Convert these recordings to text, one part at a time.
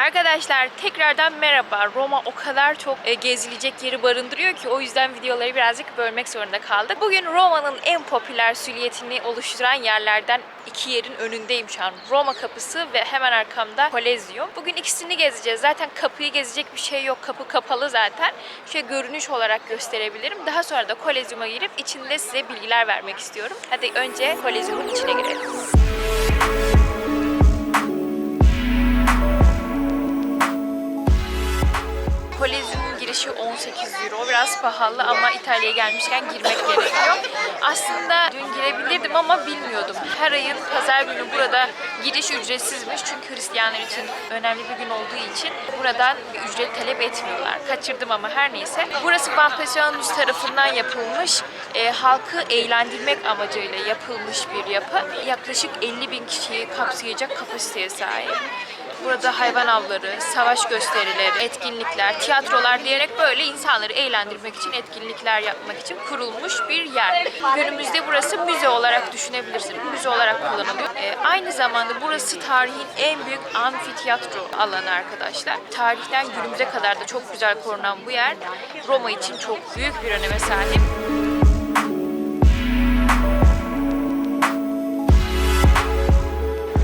Arkadaşlar tekrardan merhaba. Roma o kadar çok e, gezilecek yeri barındırıyor ki o yüzden videoları birazcık bölmek zorunda kaldık. Bugün Roma'nın en popüler süliyetini oluşturan yerlerden iki yerin önündeyim şu an. Roma kapısı ve hemen arkamda Kolezyum. Bugün ikisini gezeceğiz. Zaten kapıyı gezecek bir şey yok. Kapı kapalı zaten. Şöyle görünüş olarak gösterebilirim. Daha sonra da Kolezyum'a girip içinde size bilgiler vermek istiyorum. Hadi önce Kolezyum'un içine girelim. 18 euro. Biraz pahalı ama İtalya'ya gelmişken girmek gerekiyor. Aslında dün girebilirdim ama bilmiyordum. Her ayın pazar günü burada giriş ücretsizmiş. Çünkü Hristiyanlar için önemli bir gün olduğu için buradan ücret talep etmiyorlar. Kaçırdım ama her neyse. Burası Vampasianus tarafından yapılmış. e, halkı eğlendirmek amacıyla yapılmış bir yapı. Yaklaşık 50 bin kişiyi kapsayacak kapasiteye sahip. Burada hayvan avları, savaş gösterileri, etkinlikler, tiyatrolar diyerek böyle insanları eğlendirmek için, etkinlikler yapmak için kurulmuş bir yer. Günümüzde burası müze olarak düşünebilirsiniz. Müze olarak kullanılıyor. Ee, aynı zamanda burası tarihin en büyük amfiteyatro alanı arkadaşlar. Tarihten günümüze kadar da çok güzel korunan bu yer Roma için çok büyük bir öneme sahip.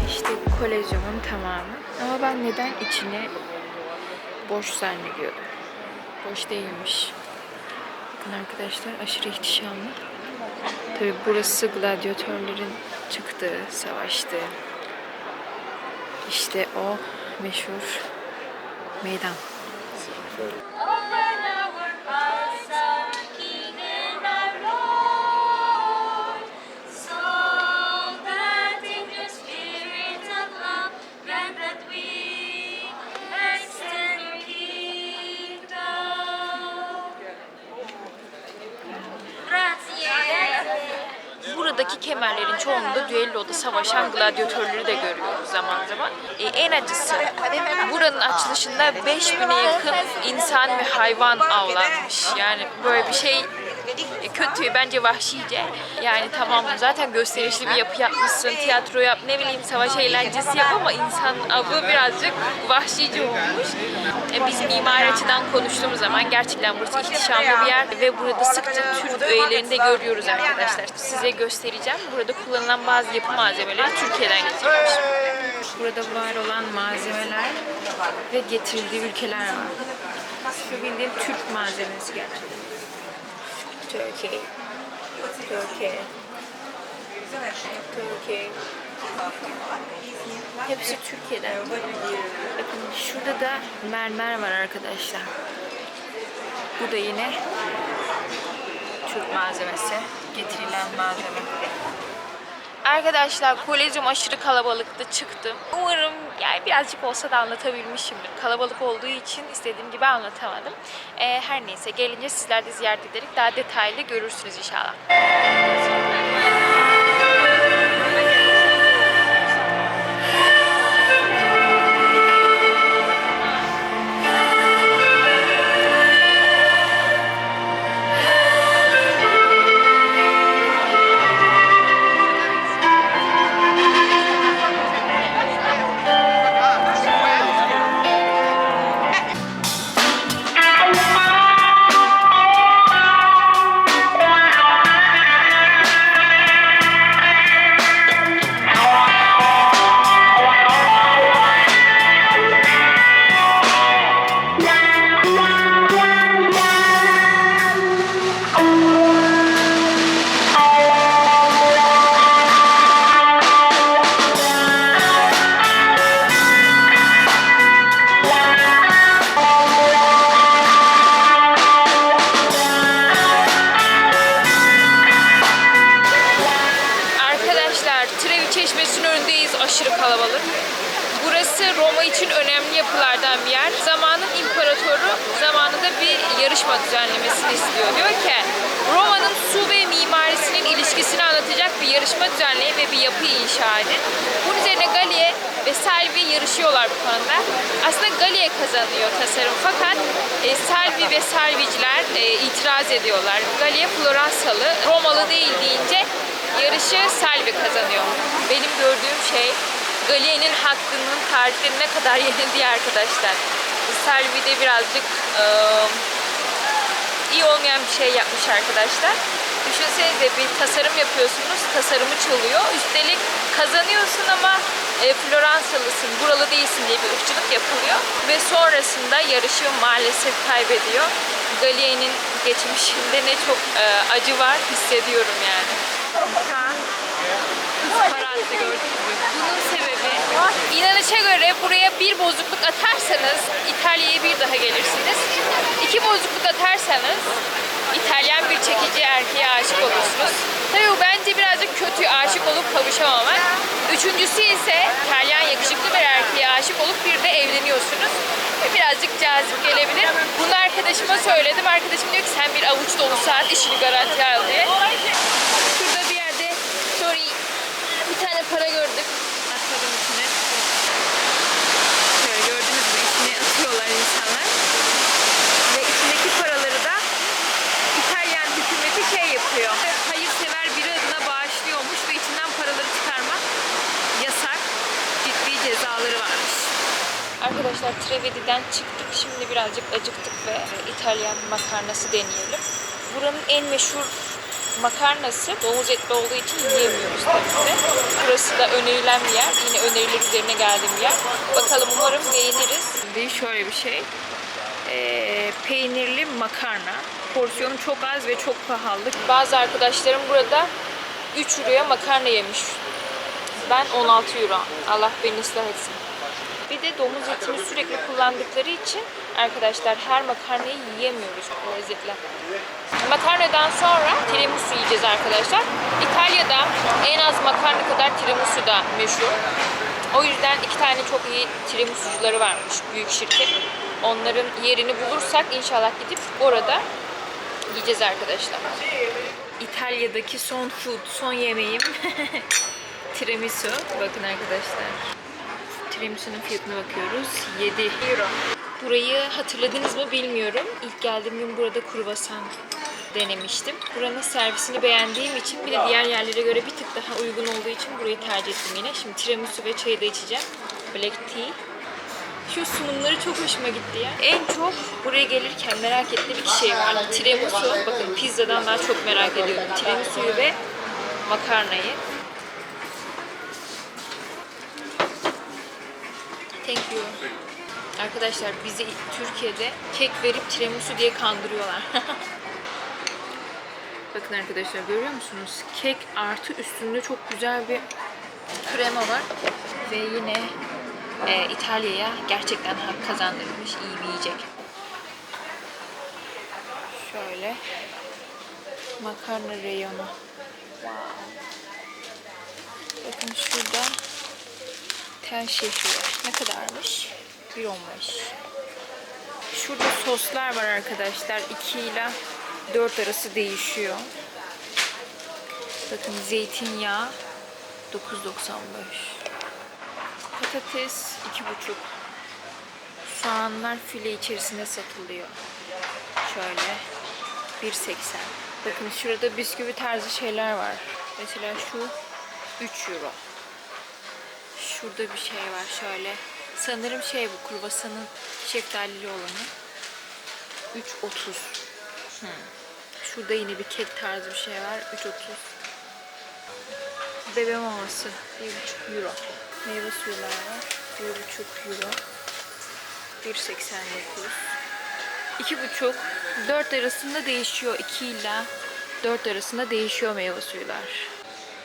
İşte kolezyumun tamamı. Ama ben neden içine boş zannediyordum. Boş değilmiş. Bakın arkadaşlar aşırı ihtişamlı. Tabi burası gladyatörlerin çıktığı, savaştığı. İşte o meşhur meydan. Buradaki kemerlerin çoğunda düelloda savaşan gladyatörleri de görüyoruz zaman zaman. E, en acısı buranın açılışında 5000'e yakın insan ve hayvan avlanmış. Yani böyle bir şey kötü bence vahşice. Yani tamam zaten gösterişli bir yapı yapmışsın, tiyatro yap, ne bileyim savaş eğlencesi yap ama insan avı birazcık vahşice olmuş. E, biz mimari açıdan konuştuğumuz zaman gerçekten burası ihtişamlı bir yer ve burada sıkça Türk öğelerini de görüyoruz arkadaşlar. Size göstereceğim. Burada kullanılan bazı yapı malzemeleri Türkiye'den getirilmiş. Burada var olan malzemeler ve getirildiği ülkeler var. Şu bildiğin Türk malzemesi gerçekten. Turkey. Turkey. Turkey. Hepsi Türkiye'den. Bakın şurada da mermer var arkadaşlar. Bu da yine Türk malzemesi. Getirilen malzeme. Arkadaşlar kolezyum aşırı kalabalıktı çıktım. Umarım yani birazcık olsa da anlatabilmişimdir. Kalabalık olduğu için istediğim gibi anlatamadım. Ee, her neyse gelince sizler de ziyaret ederek daha detaylı görürsünüz inşallah. Aşırı kalabalık. Burası Roma için önemli yapılardan bir yer. Zamanın imparatoru zamanında bir yarışma düzenlemesini istiyor. Diyor ki Roma'nın su ve mimarisinin ilişkisini anlatacak bir yarışma düzenleyin ve bir yapı inşa edin. Bunun üzerine Gallie ve Salvi yarışıyorlar bu konuda. Aslında Gallie kazanıyor tasarım fakat e, Salvi ve Salviciler e, itiraz ediyorlar. Gallie Floransalı, Romalı değil deyince yarışı Salvi kazanıyor. Benim gördüğüm şey Galiye'nin hakkının tariflerine kadar yenildi arkadaşlar. Selvi de birazcık eee, iyi olmayan bir şey yapmış arkadaşlar. Düşünsenize bir tasarım yapıyorsunuz, tasarımı çalıyor. Üstelik kazanıyorsun ama e, Floransalısın, buralı değilsin diye bir ırkçılık yapılıyor. Ve sonrasında yarışı maalesef kaybediyor. Galier'in geçmişinde ne çok e, acı var hissediyorum yani. Para attı gördünüz mü? Bunun sebebi inanışa göre buraya bir bozukluk atarsanız İtalya'ya bir daha gelirsiniz. İki bozukluk atarsanız İtalyan bir çekici erkeğe aşık olursunuz. Tabii bu bence birazcık kötü aşık olup kavuşamamak. Üçüncüsü ise İtalyan yakışıklı bir erkeğe aşık olup bir de evleniyorsunuz. Ve birazcık cazip gelebilir. Bunu arkadaşıma söyledim. Arkadaşım diyor ki sen bir avuç dolu saat işini garantiye al diye. Şurada bir yerde sorry bir tane para gördük. Atladım içine. Şöyle gördünüz mü? İçine atıyorlar insanlar. Ve içindeki paraları da İtalyan hükümeti şey yapıyor. Hayırsever biri adına bağışlıyormuş ve içinden paraları çıkarmak yasak. Ciddi cezaları varmış. Arkadaşlar Trevedi'den çıktık. Şimdi birazcık acıktık ve İtalyan makarnası deneyelim. Buranın en meşhur makarnası domuz etli olduğu için yiyemiyoruz tabii ki. Burası da önerilen bir yer. Yine öneriler üzerine geldiğim bir yer. Bakalım umarım beğeniriz. Ve şöyle bir şey. Ee, peynirli makarna. Porsiyonu çok az ve çok pahalı. Bazı arkadaşlarım burada 3 euroya makarna yemiş. Ben 16 euro. Allah beni ıslah etsin. Bir de domuz etini sürekli kullandıkları için arkadaşlar her makarnayı yiyemiyoruz bu lezzetle. Makarnadan sonra tiramisu yiyeceğiz arkadaşlar. İtalya'da en az makarna kadar tiramisu da meşhur. O yüzden iki tane çok iyi tiramisucuları varmış büyük şirket. Onların yerini bulursak inşallah gidip orada yiyeceğiz arkadaşlar. İtalya'daki son food, son yemeğim tiramisu. Bakın arkadaşlar. Tiramisu'nun fiyatına bakıyoruz. 7 euro. Burayı hatırladınız mı bilmiyorum. İlk geldiğim gün burada kruvasan denemiştim. Buranın servisini beğendiğim için bir de diğer yerlere göre bir tık daha uygun olduğu için burayı tercih ettim yine. Şimdi tiramisu ve çayı da içeceğim. Black tea. Şu sunumları çok hoşuma gitti ya. En çok buraya gelirken merak ettiğim iki şey vardı. Tiramisu, bakın pizzadan daha çok merak ediyorum. Tiramisu'yu ve makarnayı. Thank you. Arkadaşlar bizi Türkiye'de kek verip tiramisu diye kandırıyorlar. Bakın arkadaşlar görüyor musunuz? Kek artı üstünde çok güzel bir krema var. Ve yine e, İtalya'ya gerçekten hak kazandırmış iyi bir yiyecek. Şöyle makarna reyonu. Bakın şurada tel şehri var. Ne kadarmış? 1.15. Şurada soslar var arkadaşlar. 2 ile 4 arası değişiyor. Bakın zeytinyağı 9.95. Patates 2.5. Soğanlar file içerisinde satılıyor. Şöyle 1.80. Bakın şurada bisküvi tarzı şeyler var. Mesela şu 3 euro. Şurada bir şey var şöyle. Sanırım şey bu kruvasanın şeftalili olanı. 3.30. Hmm. Şurada yine bir kek tarzı bir şey var. 3.30. Bebe maması 1.5 euro. Meyve suyular var. 1.5 euro. 1.89. 2.5 4 arasında değişiyor. 2 ile 4 arasında değişiyor meyve suyular.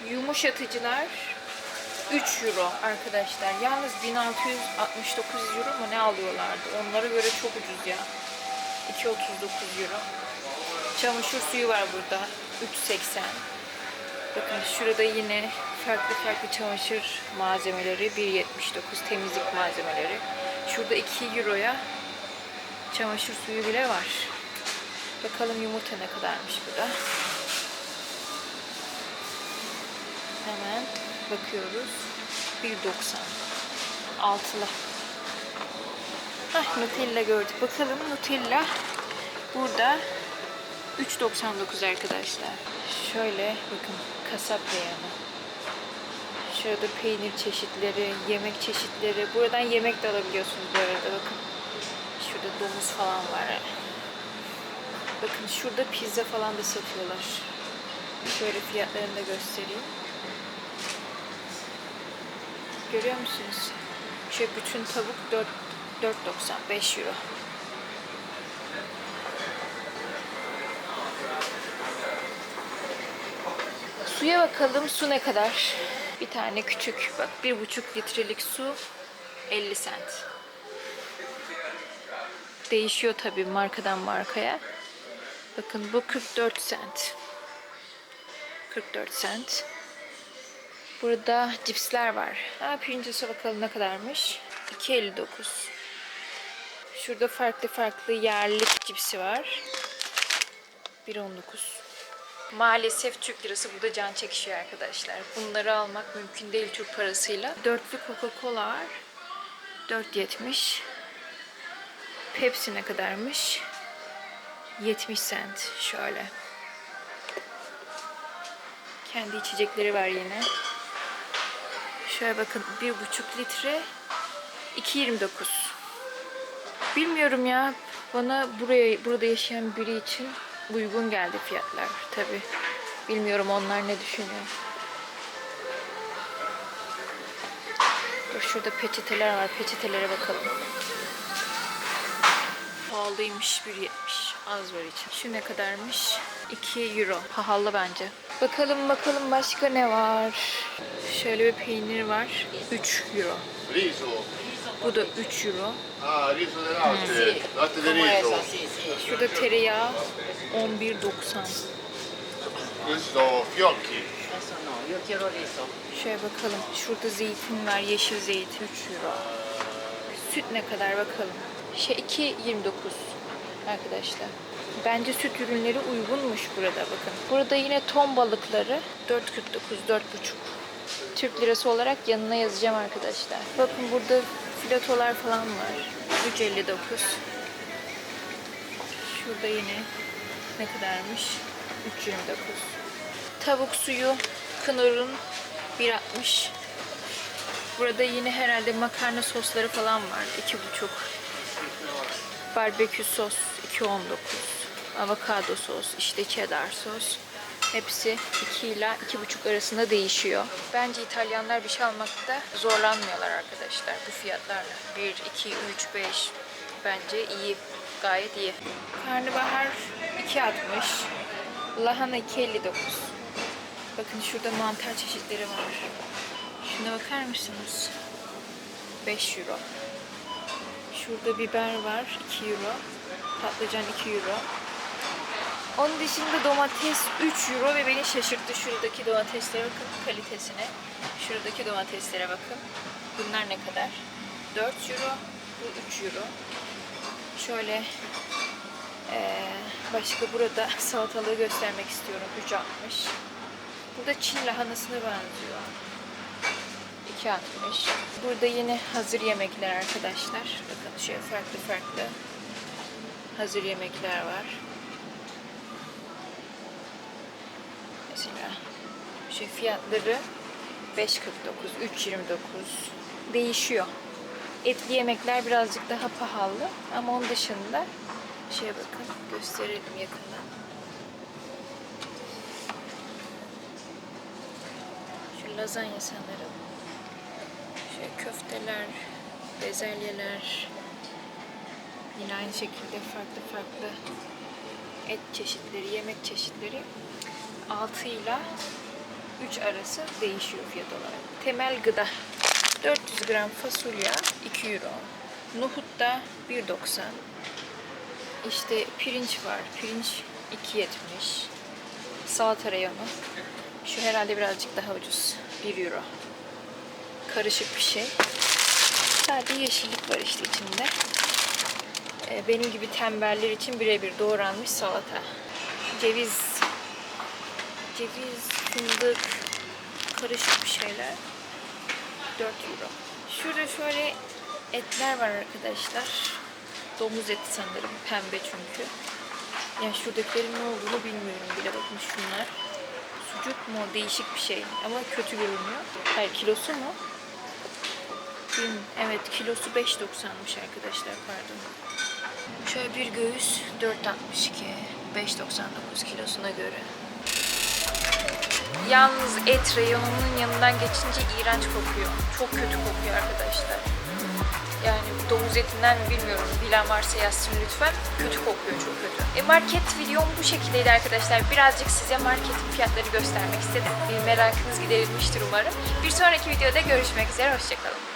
Yumuşatıcılar 3 euro arkadaşlar. Yalnız 1669 euro mu ne alıyorlardı? Onlara göre çok ucuz ya. 2.39 euro. Çamaşır suyu var burada. 3.80. Bakın şurada yine farklı farklı çamaşır malzemeleri 1.79 temizlik malzemeleri. Şurada 2 euroya çamaşır suyu bile var. Bakalım yumurta ne kadarmış bu da. Hemen bakıyoruz. 1.90 altılı. Hah Nutella gördük. Bakalım Nutella burada 3.99 arkadaşlar. Şöyle bakın kasap reyonu. Şurada peynir çeşitleri, yemek çeşitleri. Buradan yemek de alabiliyorsunuz bu arada bakın. Şurada domuz falan var. Bakın şurada pizza falan da satıyorlar. Şöyle fiyatlarını da göstereyim. Görüyor musunuz? Şöyle bütün tavuk 4 4.95 euro. Suya bakalım su ne kadar? Bir tane küçük bak bir buçuk litrelik su 50 cent. Değişiyor tabii markadan markaya. Bakın bu 44 cent. 44 cent. Burada cipsler var. Ha, pirinç bakalım ne kadarmış. 2.59. Şurada farklı farklı yerlik cipsi var. 1.19. Maalesef Türk lirası burada can çekişiyor arkadaşlar. Bunları almak mümkün değil Türk parasıyla. Dörtlü Coca-Cola var. 4.70. Pepsi ne kadarmış? 70 cent. Şöyle. Kendi içecekleri var yine. Şöyle bakın bir buçuk litre 2.29. Bilmiyorum ya. Bana buraya burada yaşayan biri için uygun geldi fiyatlar tabi. Bilmiyorum onlar ne düşünüyor. Dur şurada peçeteler var. Peçetelere bakalım. Pahalıymış 1.70. Az var için. Şu ne kadarmış? 2 euro. Pahalı bence. Bakalım bakalım başka ne var? Şöyle bir peynir var. 3 euro. Bu da 3 euro. Riso. Şurada tereyağı 11.90. Questo fiocchi. Adesso no, io quiero riso. Şöyle bakalım. Şurada zeytin var. Yeşil zeytin 3 euro. Süt ne kadar bakalım. Şey 2.29 arkadaşlar. Bence süt ürünleri uygunmuş burada bakın. Burada yine ton balıkları 4.49 4.5 Türk lirası olarak yanına yazacağım arkadaşlar. Bakın burada filatolar falan var. 3.59 Şurada yine ne kadarmış? 3.29 Tavuk suyu Knorr'un 1.60 Burada yine herhalde makarna sosları falan var. 2.5 Barbekü sos 2.19 Avokado sos, işte cheddar sos. Hepsi 2 ile 2,5 arasında değişiyor. Bence İtalyanlar bir şey almakta zorlanmıyorlar arkadaşlar bu fiyatlarla. 1, 2, 3, 5 bence iyi. Gayet iyi. Karnabahar 2.60 Lahana 2.59 Bakın şurada mantar çeşitleri var. Şuna bakar mısınız? 5 euro. Şurada biber var 2 euro. Patlıcan 2 euro. Onun dışında domates 3 euro ve beni şaşırttı. Şuradaki domateslere bakın kalitesine. Şuradaki domateslere bakın. Bunlar ne kadar? 4 euro. Bu 3 euro. Şöyle eee, başka burada salatalığı göstermek istiyorum. 3.60. Burada Çin lahanasına benziyor. 2.60. Burada yine hazır yemekler arkadaşlar. Bakın şöyle farklı farklı hazır yemekler var. Mesela şey fiyatları 5.49, 3.29 değişiyor. Etli yemekler birazcık daha pahalı ama onun dışında şeye bakın gösterelim yakından. Şu lazanya sanırım. Şöyle köfteler, bezelyeler. Yine aynı şekilde farklı farklı et çeşitleri, yemek çeşitleri 6 ile 3 arası değişiyor fiyat olarak. Temel gıda 400 gram fasulye 2 euro. Nohut da 1.90. İşte pirinç var. Pirinç 2.70. Salata reyonu. Şu herhalde birazcık daha ucuz. 1 euro. Karışık bir şey. Sadece yeşillik var işte içinde. Ee, benim gibi tembeller için birebir doğranmış salata. Ceviz, ceviz, fındık, karışık bir şeyler. 4 euro. Şurada şöyle etler var arkadaşlar. Domuz eti sanırım. Pembe çünkü. Yani şuradakilerin ne olduğunu bilmiyorum bile. Bakın şunlar. sucuk mu değişik bir şey ama kötü görünüyor. Hayır kilosu mu? Evet kilosu 5.90'mış arkadaşlar pardon. Şöyle bir göğüs 4.62. 5.99 kilosuna göre. Yalnız et reyonunun yanından geçince iğrenç kokuyor. Çok kötü kokuyor arkadaşlar. Yani domuz etinden mi bilmiyorum. Bilen varsa yazsın lütfen. Kötü kokuyor çok kötü. E market videom bu şekildeydi arkadaşlar. Birazcık size marketin fiyatları göstermek istedim. Bir merakınız giderilmiştir umarım. Bir sonraki videoda görüşmek üzere. Hoşçakalın.